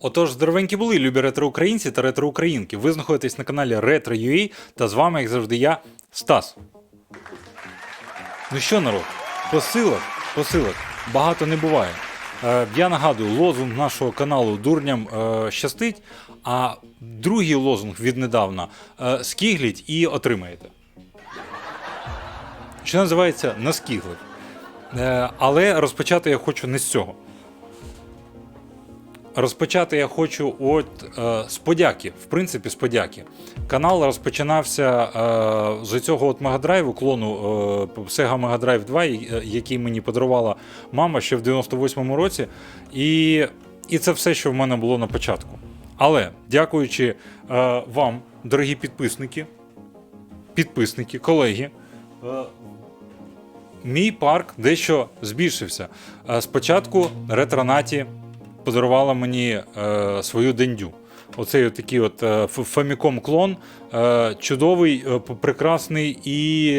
Отож, здоровенькі були, любі ретро-українці та ретро-українки. Ви знаходитесь на каналі Retro.ua та з вами, як завжди, я, Стас. Ну що, народ, посилок, посилок багато не буває. Е, я нагадую, лозунг нашого каналу Дурням е, щастить, а другий лозунг віднедавна е, скігліть і отримаєте. Що називається наскіглив. Е, але розпочати я хочу не з цього. Розпочати я хочу от е, з подяки. В принципі, з подяки. Канал розпочинався е, з цього от Мегадрайву, клону е, Sega Mega Drive 2, е, який мені подарувала мама ще в 98-му році. І, і це все, що в мене було на початку. Але дякуючи е, вам, дорогі підписники, підписники, колеги, е, мій парк дещо збільшився. Е, Спочатку ретронаті подарувала мені е, свою дендю. Оцей такий от е, Famicom клон, е, чудовий, е, прекрасний, і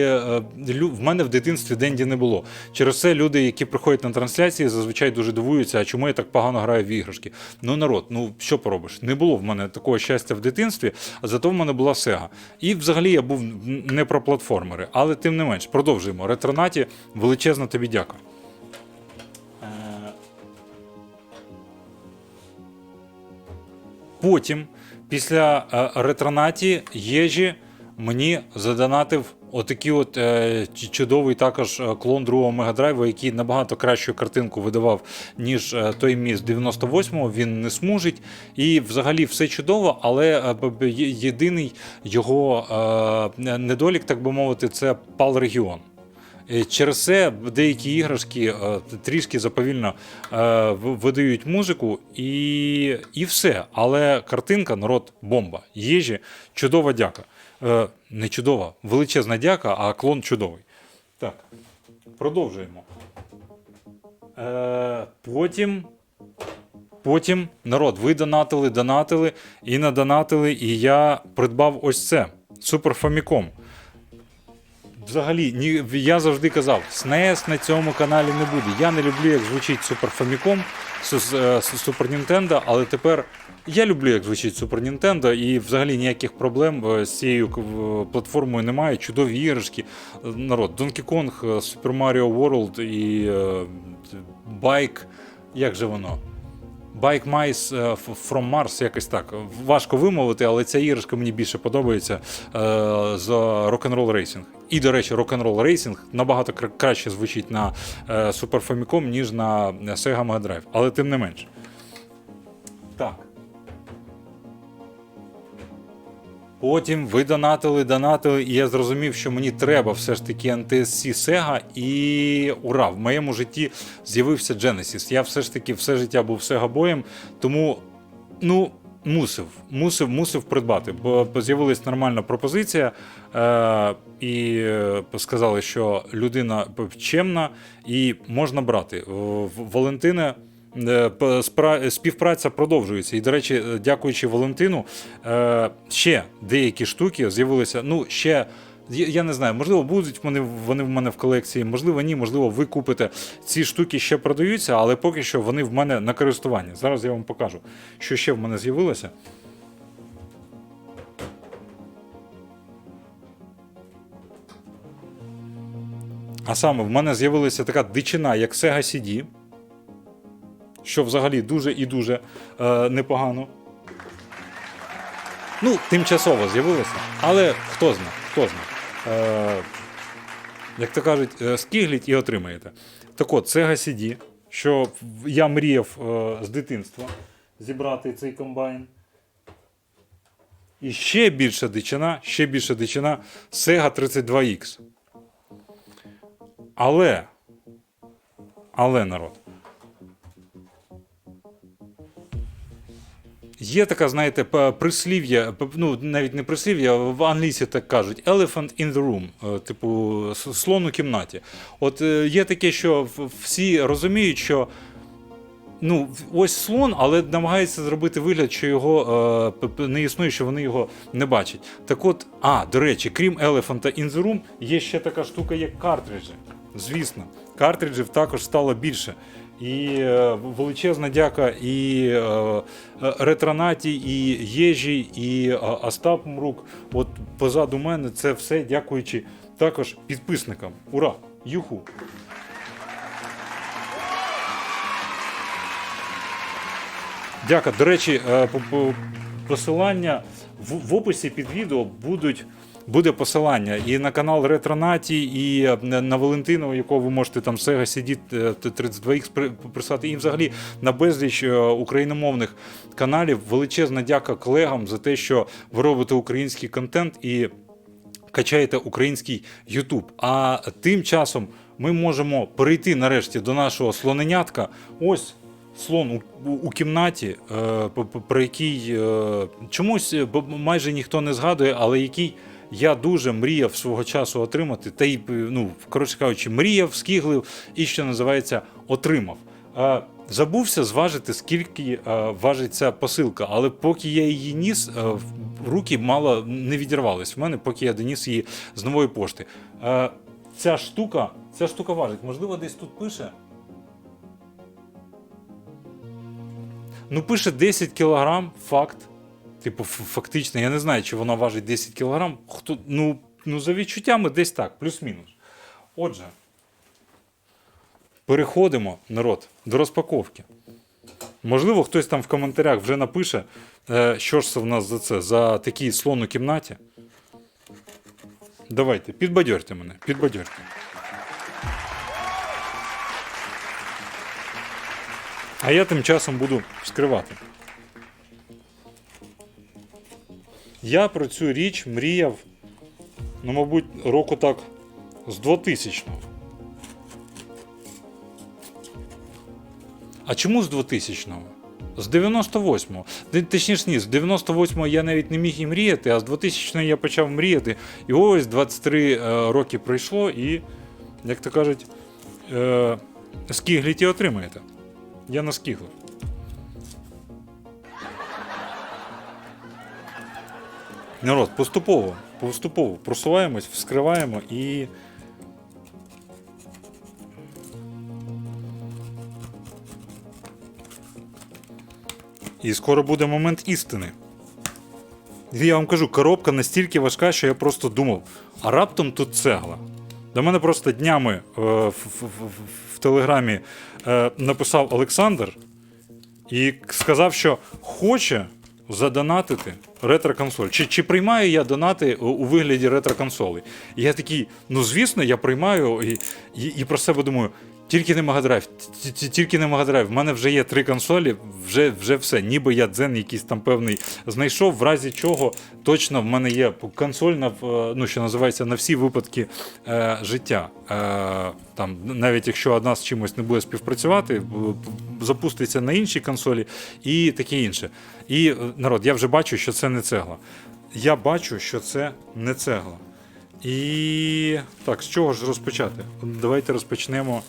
в мене в дитинстві денді не було. Через це люди, які приходять на трансляції, зазвичай дуже дивуються, а чому я так погано граю в іграшки. Ну, народ, ну що поробиш? Не було в мене такого щастя в дитинстві, а зато в мене була Sega. І взагалі я був не про платформери, але тим не менш, продовжуємо. Ретронаті, величезно тобі дякую. Потім, після е, ретронаті Єжі мені задонатив отакий от е, чудовий також е, клон другого мегадрайву, який набагато кращу картинку видавав, ніж е, той мій з 98-го. Він не смужить. І взагалі все чудово, але єдиний його е, недолік, так би мовити, це пал регіон. Е, Через це деякі іграшки е, трішки заповільно е, видають музику і, і все. Але картинка, народ, бомба. Їжі, чудова дяка. Не чудова, величезна дяка, а клон чудовий. Так, продовжуємо. Потім. Потім народ, ви донатили, донатили і надонатили, і я придбав ось це Super Famicom. Взагалі, ні, я завжди казав, SNES на цьому каналі не буде. Я не люблю, як звучить Super Famicom е, Super Nintendo, але тепер я люблю, як звучить Super Nintendo, і взагалі ніяких проблем е, з цією платформою немає. Чудові іграшки. Е, Народ, Donkey Kong, е, Super Mario World і е, Bike. Як же воно? Bike Mice е, from Mars, якось так. Важко вимовити, але ця іграшка мені більше подобається з за Rock'n'Roll Racing. І, до речі, Rock'n'Roll Racing набагато краще звучить на е, Super Famicom, ніж на Sega Mega Drive. Але тим не менш. Так. Потім ви донатили, донатили, і я зрозумів, що мені треба все ж таки NTSC Sega, і ура! В моєму житті з'явився Genesis. Я все ж таки все життя був Sega боєм, тому ну, мусив, мусив, мусив придбати, бо з'явилась нормальна пропозиція, е, і сказали, що людина чемна і можна брати. В- Валентина. Е, Співпраця продовжується. І, до речі, е, дякуючи Валентину, е, ще деякі штуки з'явилися. Ну, ще. я- не знаю, можливо, будуть вони, вони в мене в колекції, можливо, ні, можливо, ви купите. Ці штуки ще продаються, але поки що вони в мене на користуванні. Зараз я вам покажу, що ще в мене з'явилося. А саме в мене з'явилася така дичина, як Sega CD, що взагалі дуже і дуже е, непогано. Ну, тимчасово з'явилося, але хто знає, хто знає. Е, як то кажуть, е, скигліть і отримаєте. Так от, Sega CD, що я мріяв е, з дитинства зібрати цей комбайн. І ще більша дичина, ще більша дичина Sega 32X. Але, але народ. Є така, знаєте, прислів'я, ну навіть не прислів'я, в англійській так кажуть, elephant in the room, е, типу слон у кімнаті. От е, є таке, що всі розуміють, що ну, ось слон, але намагається зробити вигляд, що його е, не існує, що вони його не бачать. Так от, а, до речі, крім Elephant in the Room, є ще така штука, як картриджі. Звісно, картриджів також стало більше. І е, величезна дяка і е, е, ретронаті, і Єжі, і Остап Мрук. От позаду мене це все дякуючи також підписникам. Ура! Юху! Дяка. До речі, по- по- посилання в, в описі під відео будуть. Буде посилання і на канал Ретронаті, і е, на на Валентина, у якого ви можете там Sega CD е, 32X при- прислати, і взагалі на безліч е, україномовних каналів. Величезна дяка колегам за те, що ви робите український контент і качаєте український Ютуб. А тим часом ми можемо перейти нарешті до нашого слоненятка. Ось слон у, у, кімнаті, е, про який е, чомусь е, майже ніхто не згадує, але який. Я дуже мріяв свого часу отримати, та й е, ну, коротше кажучи, мріяв, скиглив і що називається, отримав. Е, забувся зважити, скільки е, важить ця посилка, але поки я її ніс, е, руки мало не відірвались в мене, поки я доніс її з нової пошти. Е, ця штука, ця штука важить. Можливо, десь тут пише. Ну, пише 10 кілограм, факт. Типу, фактично, я не знаю, чи вона важить 10 кілограм. Хто, ну, ну, за відчуттями десь так, плюс-мінус. Отже, переходимо, народ, до розпаковки. Можливо, хтось там в коментарях вже напише, е, що ж це в нас за це, за такий слон у кімнаті. Давайте, підбадьорте мене, підбадьорте. А я тим часом буду вскривати. Я про цю річ мріяв, ну, мабуть, року так з 2000-го. А чому з 2000-го? З 98-го. Т- Точніше, ні, з 98-го я навіть не міг і мріяти, а з 2000-го я почав мріяти. І ось 23 е, роки пройшло, і, як то кажуть, е, скіглі ті отримаєте. Я наскіглив. Народ, поступово, поступово просуваємось, вскриваємо і. І скоро буде момент істини. Я вам кажу, коробка настільки важка, що я просто думав, а раптом тут цегла. До мене просто днями е, в, в, в, в телеграмі е, написав Олександр і сказав, що хоче задонатити ретро-консоль. Чи, чи приймаю я донати у, вигляді ретро-консолей? І я такий, ну звісно, я приймаю і, і, і про себе думаю. Тільки не Магадрайв, ті- ті- тільки не Магадрайв. В мене вже є три консолі, вже, вже все. Ніби я дзен якийсь там певний знайшов, в разі чого точно в мене є консоль на ну, що називається на всі випадки е, життя. Е, там, навіть якщо одна з чимось не буде співпрацювати, запуститься на іншій консолі і таке інше. І е, народ, я вже бачу, що це не цегла. Я бачу, що це не цегла. І так, з чого ж розпочати? Давайте розпочнемо.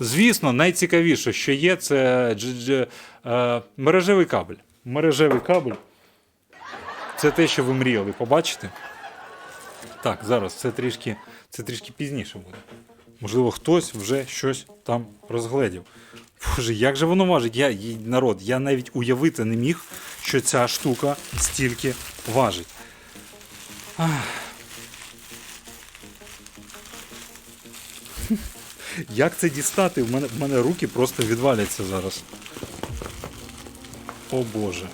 Звісно, найцікавіше, що є, це е, мережевий кабель. Мережевий кабель. Це те, що ви мріяли побачити. Так, зараз це трішки, це трішки пізніше буде. Можливо, хтось вже щось там розгледів. Боже, як же воно важить? Я, народ, я навіть уявити не міг, що ця штука стільки важить. Як це дістати? В мене, в мене руки просто відваляться зараз. О Боже.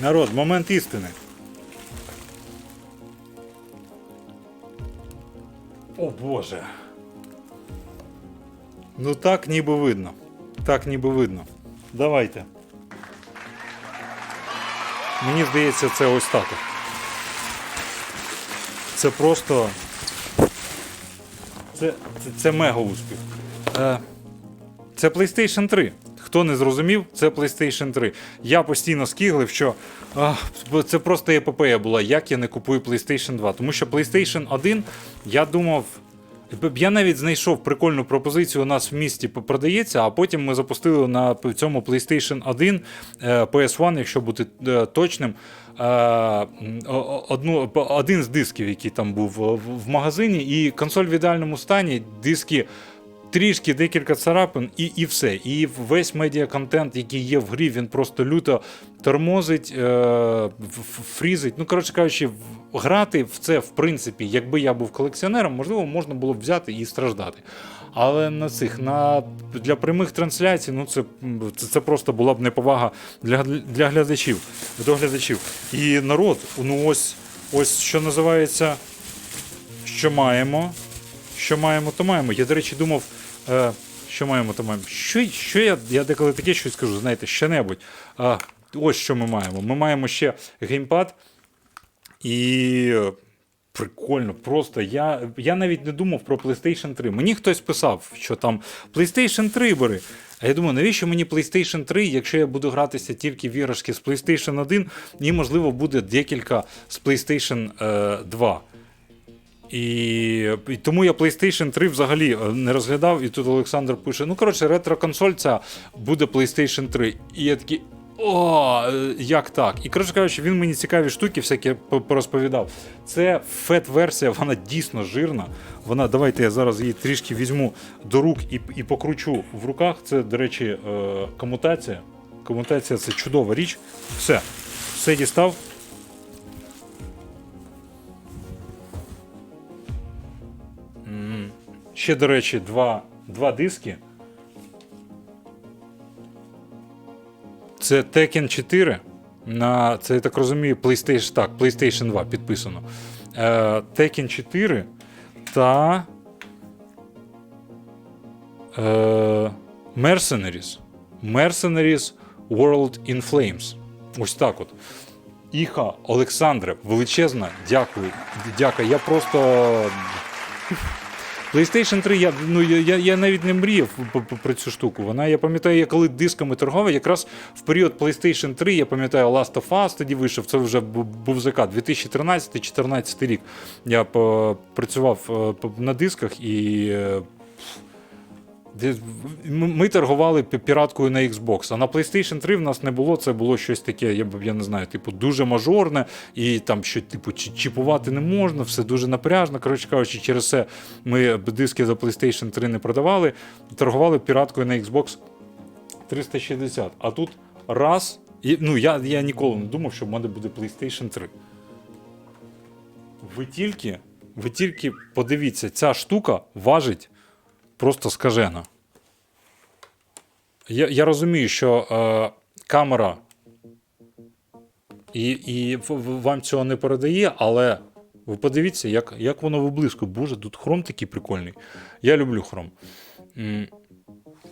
Народ, момент істини. О Боже. Ну так ніби видно. Так ніби видно. Давайте. Мені здається, це ось так. Це просто. Це, це, це мега успіх. Е, це PlayStation 3. Хто не зрозумів, це PlayStation 3. Я постійно скіглив, що а, це просто епопея була, як я не купую PlayStation 2. Тому що PlayStation 1 я думав. Я навіть знайшов прикольну пропозицію. У нас в місті продається, а потім ми запустили на цьому PlayStation 1, е, PS1, якщо бути е, точним. е, Одну, один з дисків, який там був в магазині, і консоль в ідеальному стані, диски трішки декілька царапин, і, і все. І весь медіа-контент, який є в грі, він просто люто тормозить, е, фрізить. Ну, коротше кажучи, грати в це, в принципі, якби я був колекціонером, можливо, можна було б взяти і страждати. Але на цих на для прямих трансляцій, ну це, це, це просто була б неповага для, для глядачів, до глядачів. І народ, ну ось, ось що називається, що маємо. Що маємо, то маємо. Я, до речі, думав, е, що маємо, то маємо. Що, що я, я деколи таке щось скажу, знаєте, що-небудь. А, ось що ми маємо. Ми маємо ще геймпад. І е, прикольно, просто я, я навіть не думав про PlayStation 3. Мені хтось писав, що там PlayStation 3 бери. А я думаю, навіщо мені PlayStation 3, якщо я буду гратися тільки в іграшки з PlayStation 1, і, можливо, буде декілька з PlayStation е, 2. І, і тому я PlayStation 3 взагалі е, не розглядав, і тут Олександр пише: ну, коротше, ретро-консоль ця буде PlayStation 3. І я такий. О, е, як так? І коротше кажучи, він мені цікаві штуки всякі порозповідав. Це фет-версія, вона дійсно жирна. Вона, давайте я зараз її трішки візьму до рук і, і покручу в руках. Це, до речі, е, комутація. Комутація це чудова річ. Все, все дістав. Ще, до речі, два, два диски. Це Tekken 4. На, це, я так розумію, PlayStation, так, PlayStation 2 підписано. Е, Tekken 4 та е, Mercenaries. Mercenaries World in Flames. Ось так от. Іха, Олександре, величезна, дякую. Дякую. Я просто. PlayStation 3, я, ну, я, я, навіть не мріяв про цю штуку. Вона, я пам'ятаю, я коли дисками торгував, якраз в період PlayStation 3, я пам'ятаю, Last of Us тоді вийшов, це вже бу- був ЗК 2013-2014 рік. Я по- працював е, на дисках і. М- Ми торгували піраткою на Xbox, а на PlayStation 3 в нас не було. Це було щось таке, я я не знаю, типу, дуже мажорне, і там що, типу, чіпувати не можна, все дуже напряжно. Коротше кажучи, через це ми диски до PlayStation 3 не продавали, торгували піраткою на Xbox 360. А тут раз. І, ну, я, я ніколи не думав, що в мене буде PlayStation 3. Ви тільки, ви тільки подивіться, ця штука важить просто скажено. Я, я розумію, що е, камера і, і вам цього не передає, але ви подивіться, як, як воно виблискує. Боже, тут хром такий прикольний. Я люблю хром.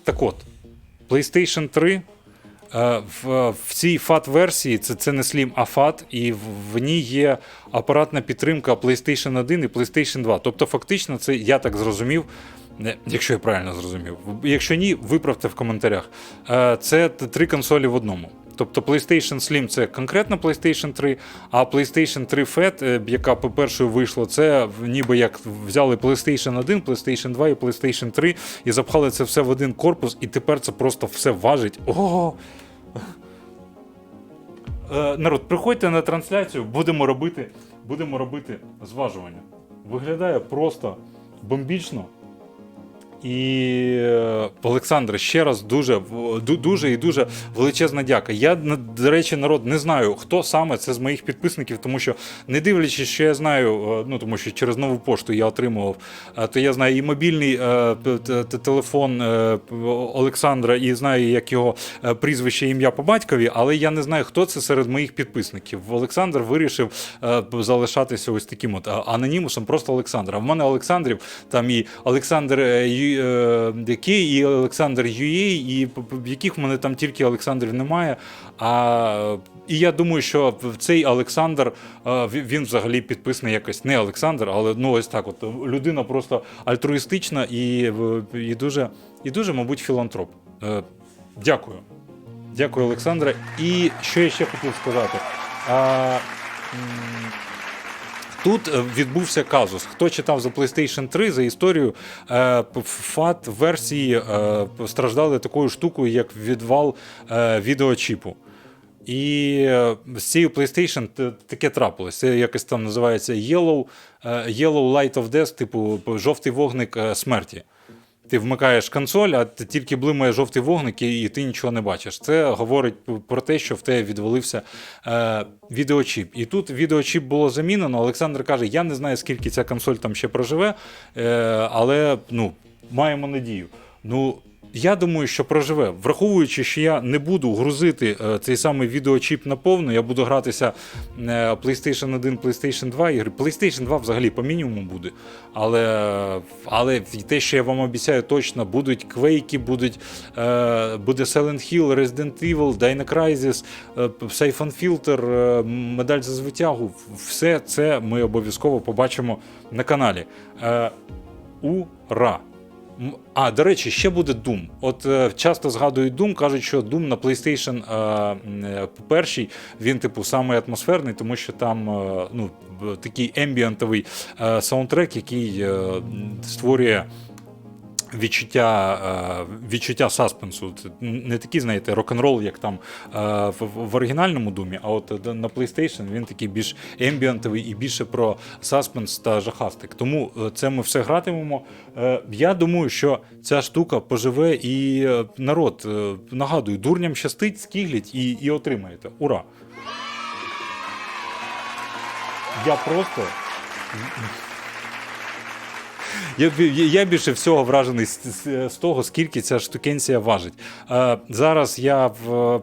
Так от, PlayStation 3 е, в, в цій FAT-версії це, це не Slim, а FAT, і в, в ній є апаратна підтримка PlayStation 1 і PlayStation 2. Тобто, фактично, це я так зрозумів. Якщо я правильно зрозумів. Якщо ні, виправте в коментарях. Е, Це три консолі в одному. Тобто PlayStation Slim це конкретно PlayStation 3, а PlayStation 3 Fat, е, яка по першою вийшла, це ніби як взяли PlayStation 1, PlayStation 2 і PlayStation 3 і запхали це все в один корпус, і тепер це просто все важить. Ого! Е, Народ, приходьте на трансляцію, будемо робити, будемо робити зважування. Виглядає просто бомбічно. І е, Олександре, ще раз дуже дуже і дуже величезна дяка. Я до речі, народ не знаю, хто саме це з моїх підписників, тому що не дивлячись, що я знаю, е, ну тому що через нову пошту я отримував, е, то я знаю і мобільний телефон Олександра, і знаю, як його прізвище, ім'я по батькові, але я не знаю, хто це серед моїх підписників. Олександр вирішив залишатися ось таким от анонімусом, просто Олександр. А в мене Олександрів там і Олександр е, який, і Олександр Юєй, і яких в мене там тільки Олександрів немає. А, і я думаю, що цей Олександр е, він взагалі підписаний якось не Олександр, але ну ось так. От людина просто альтруїстична і, і дуже, і дуже, мабуть, філантроп. Е, Дякую. Дякую, Олександре. І що я ще хотів сказати? А, Тут е, відбувся казус. Хто читав за PlayStation 3 за історію, е, фат версії е, страждали такою штукою, як відвал відеочіпу. І з цією PlayStation таке трапилось. Це якось там називається Yellow, Yellow Light of Death, типу жовтий вогник смерті. Ти вмикаєш консоль, а ти тільки блимає жовтий вогник, і ти нічого не бачиш. Це говорить про те, що в тебе відвалився е, відеочіп. І тут відеочіп було замінено. Олександр каже: я не знаю, скільки ця консоль там ще проживе, е, але ну, маємо надію. Ну, я думаю, що проживе. Враховуючи, що я не буду грузити е, цей самий відеочіп наповну, я буду гратися е, PlayStation 1, PlayStation 2 ігри. PlayStation 2 взагалі по мінімуму буде. Але, але те, що я вам обіцяю точно, будуть квейки, будуть, е, буде Silent Hill, Resident Evil, Dino Crisis, Siphon Filter, медаль за звитягу. Все це ми обов'язково побачимо на каналі. Ура! А, до речі, ще буде Doom. От е, часто згадують Doom, кажуть, що Doom на PlayStation е, е, перший, він, типу, самий атмосферний, тому що там е, ну, такий ембієнтовий е, саундтрек, який е, створює. Відчуття, е, відчуття саспенсу. Не такий, знаєте, рок-н-рол, як там е, в, оригінальному думі, а от е, на PlayStation він такий більш ембієнтовий і більше про саспенс та жахастик. Тому це ми все гратимемо. Я думаю, що ця штука поживе і народ, нагадую, дурням щастить, скіглять і, і отримаєте. Ура! Я просто. Я, я, більше всього вражений з, з, з того, скільки ця штукенція важить. Е, зараз я в.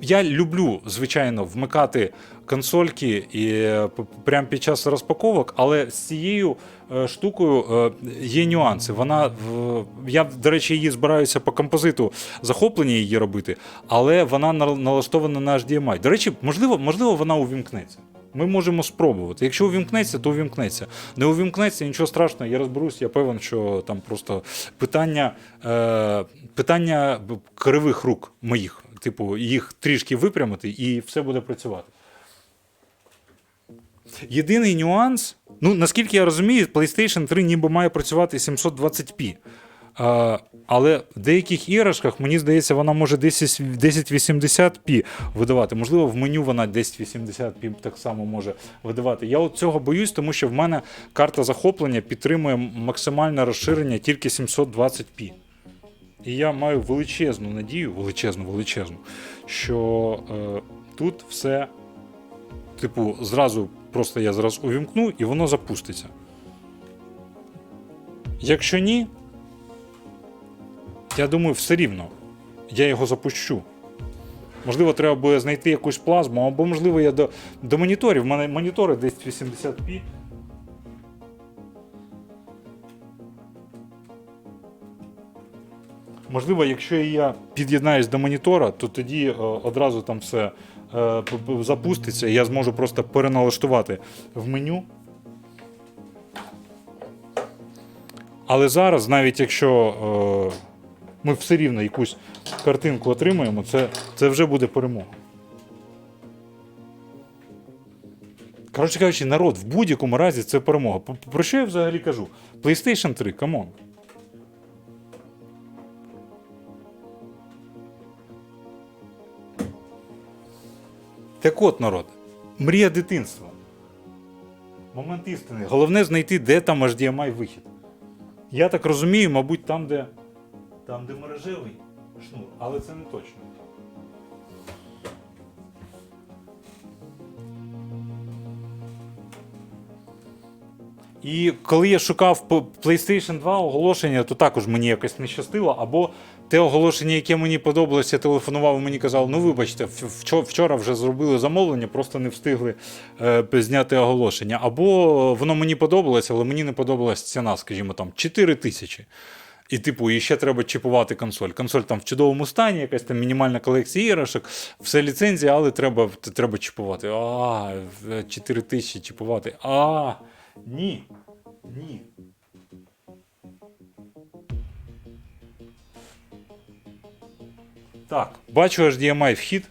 Я люблю, звичайно, вмикати консольки і е, прямо під час розпаковок, але з цією е, штукою е, є нюанси. Вона я, до речі, її збираюся по композиту захоплення її робити, але вона нал- налаштована на HDMI. До речі, можливо, можливо, вона увімкнеться. Ми можемо спробувати. Якщо увімкнеться, то увімкнеться. Не увімкнеться, нічого страшного, я розберусь, я певен, що там просто питання, е, питання кривих рук моїх. Типу, їх трішки випрямити, і все буде працювати. Єдиний нюанс, ну наскільки я розумію, PlayStation 3 ніби має працювати 720p. Але в деяких іграшках, мені здається, вона може 1080p видавати. Можливо, в меню вона 1080p так само може видавати. Я от цього боюсь, тому що в мене карта захоплення підтримує максимальне розширення тільки 720p. І я маю величезну надію, величезну, величезну, що е, тут все, типу, зразу просто я зараз увімкну і воно запуститься. Якщо ні, я думаю, все рівно я його запущу. Можливо, треба буде знайти якусь плазму, або, можливо, я до, до моніторів. У мене монітори десь 80p. Можливо, якщо я під'єднаюсь до монітора, то тоді е, одразу там все е, запуститься, і я зможу просто переналаштувати в меню. Але зараз, навіть якщо е, ми все рівно якусь картинку отримаємо, це, це вже буде перемога. Коротше кажучи, народ, в будь-якому разі це перемога. Про що я взагалі кажу? PlayStation 3, камон. Так от, народ, мрія дитинства. Момент істини. Головне знайти, де там HDMI вихід. Я так розумію, мабуть, там, де. Там, де мережевий шнур, але це не точно. І коли я шукав PlayStation 2 оголошення, то також мені якось не щастило. Або те оголошення, яке мені подобалося, я телефонував і мені казав, ну вибачте, вчора вже зробили замовлення, просто не встигли е, зняти оголошення. Або воно мені подобалося, але мені не подобалась ціна, скажімо там, 4 тисячі. І, типу, і ще треба чіпувати консоль. Консоль там в чудовому стані, якась там мінімальна колекція іграшок, все ліцензія, але треба, треба чіпувати. А, 4 тисячі чіпувати. А, ні. Ні. Так, бачу HDMI вхід.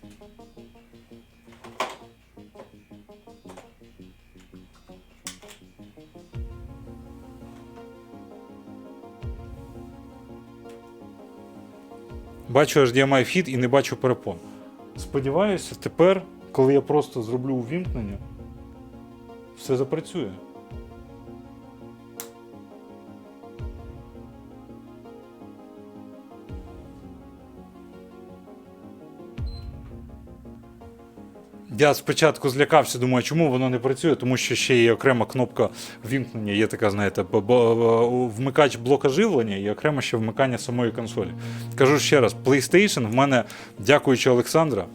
Бачу HDMI вхід і не бачу перепон. Сподіваюся, тепер, коли я просто зроблю увімкнення, все запрацює. Я спочатку злякався, думаю, чому воно не працює, тому що ще є окрема кнопка вімкнення, є така, знаєте, вмикач блока живлення і окремо ще вмикання самої консолі. Кажу ще раз, PlayStation в мене, дякуючи Олександра.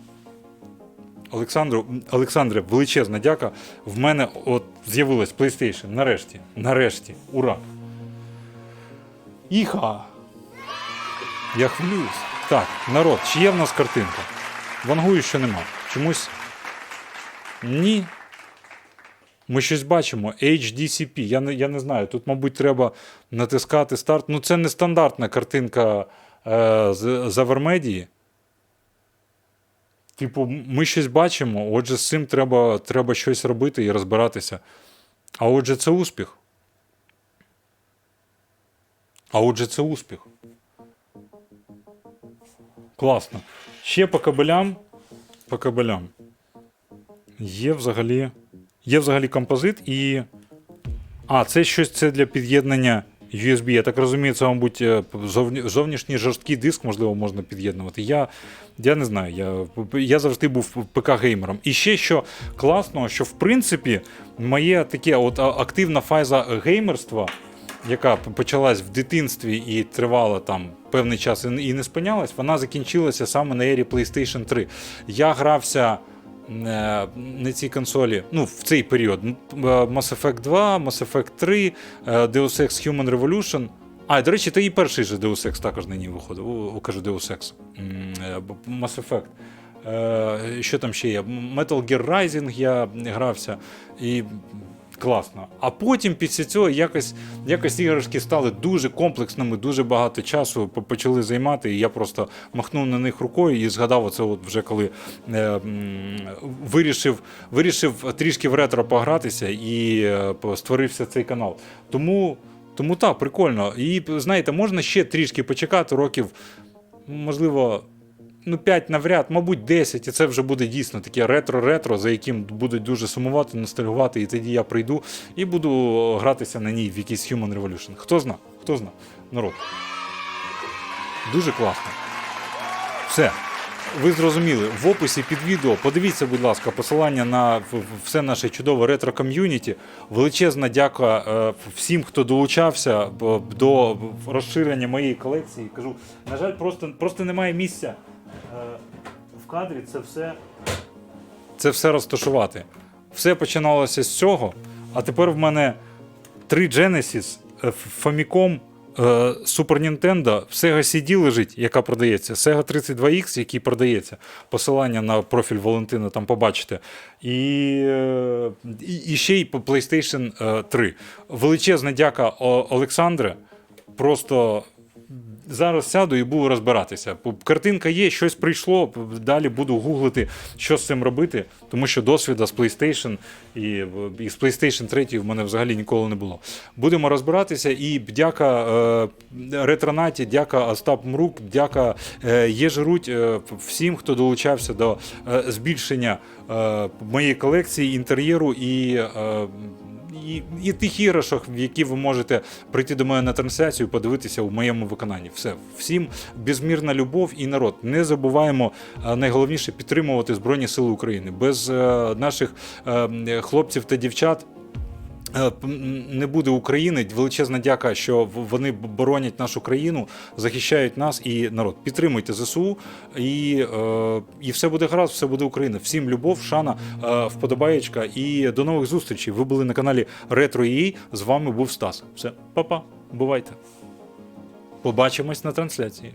Олександру, Олександре, величезна дяка. В мене от з'явилась PlayStation. Нарешті. Нарешті. Ура! Іха! Я хвилююсь. Так, народ, чи є в нас картинка? Вангую, що нема. Чомусь. Ні. Ми щось бачимо. HDCP. Я не, я не знаю. Тут, мабуть, треба натискати старт. Ну, це не стандартна картинка е, з, з Авермедії. Типу, ми щось бачимо, отже, з цим треба, треба щось робити і розбиратися. А отже, це успіх. А отже, це успіх. Класно. Ще по кабелям. По кабелям. Є взагалі. Є взагалі композит і. А, це щось це для під'єднання USB. Я так розумію, це, мабуть, е, зовнішній жорсткий диск, можливо, можна під'єднувати. Я, я не знаю, я, я завжди був ПК-геймером. І ще що класно, що в принципі моє таке от активна фаза геймерства, яка почалась в дитинстві і тривала там певний час і не спинялась, вона закінчилася саме на ері PlayStation 3. Я грався на цій консолі, ну, в цей період. Е, Mass Effect 2, Mass Effect 3, е, Deus Ex Human Revolution. А, до речі, та і перший же Deus Ex також на ній виходив. О, кажу Deus Ex. Е, Mass Effect. Е, Що там ще є? Metal Gear Rising я грався. І класно. А потім після цього якось, якось іграшки стали дуже комплексними, дуже багато часу почали займати. І я просто махнув на них рукою і згадав оце, от вже коли е, вирішив, вирішив трішки в ретро погратися і е, створився цей канал. Тому, тому так, прикольно. І знаєте, можна ще трішки почекати років, можливо. Ну, 5 навряд, мабуть, 10, і це вже буде дійсно таке ретро-ретро, за яким будуть дуже сумувати, ностальгувати, і тоді я прийду і буду гратися на ній в якийсь Human Revolution. Хто зна? Хто зна? Народ. Дуже класно. Все. Ви зрозуміли, в описі під відео подивіться, будь ласка, посилання на все наше чудове ретро-ком'юніті. Величезна дяка е, всім, хто долучався до розширення моєї колекції. Кажу, на жаль, просто, просто немає місця в кадрі це все, це все розташувати. Все починалося з цього, а тепер в мене три Genesis, е, Famicom, е, Super Nintendo, Sega CD лежить, яка продається, Sega 32X, який продається. Посилання на профіль Валентина там побачите. І, е, і, і ще й PlayStation е, 3. Величезна дяка Олександре. Просто зараз сяду і буду розбиратися. Картинка є, щось прийшло. Далі буду гуглити, що з цим робити, тому що досвіда з PlayStation і, і з PlayStation 3 в мене взагалі ніколи не було. Будемо розбиратися. І дяка е, Ретронаті, дяка Остап Мрук, дяка е, Єжируть е, всім, хто долучався до е, збільшення е, моєї колекції інтер'єру і. Е, і, і тих іграшок, в які ви можете прийти до мене на трансляцію, подивитися у моєму виконанні. Все, всім безмірна любов і народ. Не забуваємо е, найголовніше підтримувати Збройні Сили України. Без е, наших е, хлопців та дівчат. Е, Не буде України. Величезна дяка, що вони боронять нашу країну, захищають нас і народ. Підтримуйте ЗСУ, і, е, і все буде гаразд, все буде Україна. Всім любов, шана, е, вподобаєчка. І до нових зустрічей. Ви були на каналі Ретро EA. З вами був Стас. Все, па-па, бувайте. Побачимось на трансляції.